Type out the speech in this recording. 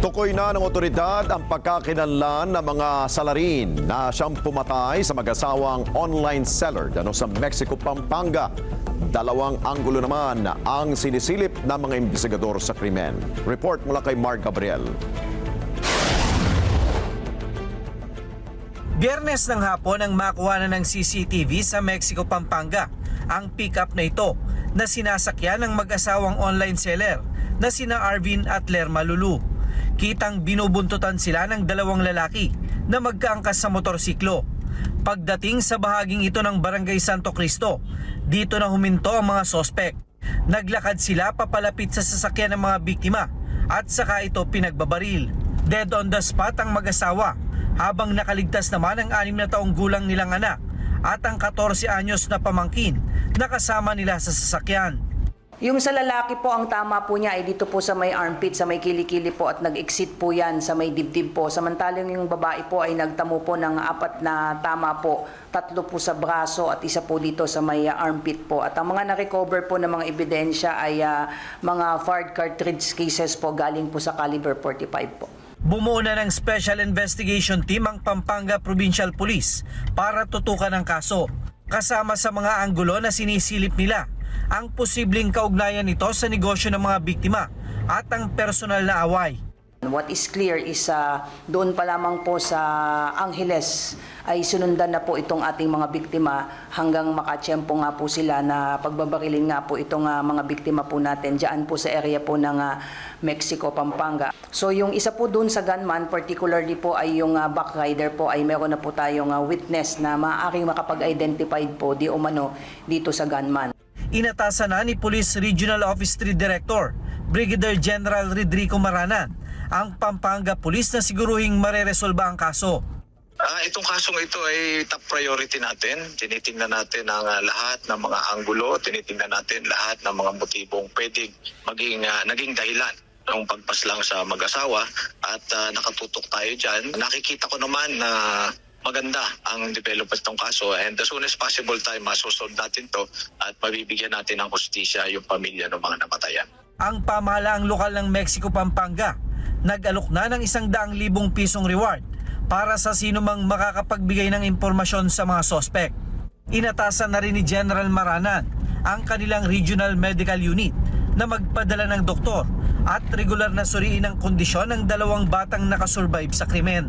Tukoy na ng otoridad ang pagkakinanlan ng mga salarin na siyang pumatay sa mag-asawang online seller dano sa Mexico, Pampanga. Dalawang anggulo naman ang sinisilip ng mga investigador sa krimen. Report mula kay Mark Gabriel. Biyernes ng hapon ang makuha na ng CCTV sa Mexico, Pampanga. Ang pick-up na ito na sinasakyan ng mag-asawang online seller na sina Arvin at Lerma Lulu. Kitang binubuntutan sila ng dalawang lalaki na magkaangkas sa motorsiklo. Pagdating sa bahaging ito ng Barangay Santo Cristo, dito na huminto ang mga sospek. Naglakad sila papalapit sa sasakyan ng mga biktima at saka ito pinagbabaril. Dead on the spot ang mag-asawa habang nakaligtas naman ang anim na taong gulang nilang anak at ang 14 anyos na pamangkin na kasama nila sa sasakyan. Yung sa lalaki po, ang tama po niya ay dito po sa may armpit, sa may kilikili po at nag-exit po yan sa may dibdib po. Samantalang yung babae po ay nagtamo po ng apat na tama po. Tatlo po sa braso at isa po dito sa may armpit po. At ang mga na-recover po ng mga ebidensya ay uh, mga fired cartridge cases po galing po sa caliber 45 po. Bumuo na ng Special Investigation Team ang Pampanga Provincial Police para tutukan ang kaso. Kasama sa mga anggulo na sinisilip nila ang posibleng kaugnayan nito sa negosyo ng mga biktima at ang personal na away. What is clear is uh, doon pa lamang po sa Angeles ay sunundan na po itong ating mga biktima hanggang makatsyempo nga po sila na pagbabarilin nga po itong uh, mga biktima po natin dyan po sa area po ng uh, Mexico, Pampanga. So yung isa po doon sa gunman, particularly po ay yung uh, backrider po ay meron na po tayong uh, witness na maaaring makapag-identify po di umano dito sa gunman. Inatasan na ni Police Regional Office 3 Director Brigadier General Rodrigo Maranan ang Pampanga Police na siguruhing mareresolba ang kaso. Ah, itong kasong ito ay top priority natin. Tinitingnan natin ang ah, lahat ng mga anggulo, tinitingnan natin lahat ng mga motibong pwedeng maging ah, naging dahilan ng pagpaslang sa mag-asawa at ah, nakatutok tayo dyan. Nakikita ko naman na maganda ang development ng kaso and as soon as possible tayo masosolve natin to at mabibigyan natin ng hustisya yung pamilya ng mga namatayan. Ang pamahalaang lokal ng Mexico, Pampanga, nag-alok na ng isang daang libong pisong reward para sa sino mang makakapagbigay ng impormasyon sa mga sospek. Inatasan na rin ni General Maranan ang kanilang Regional Medical Unit na magpadala ng doktor at regular na suriin ang kondisyon ng dalawang batang nakasurvive sa krimen.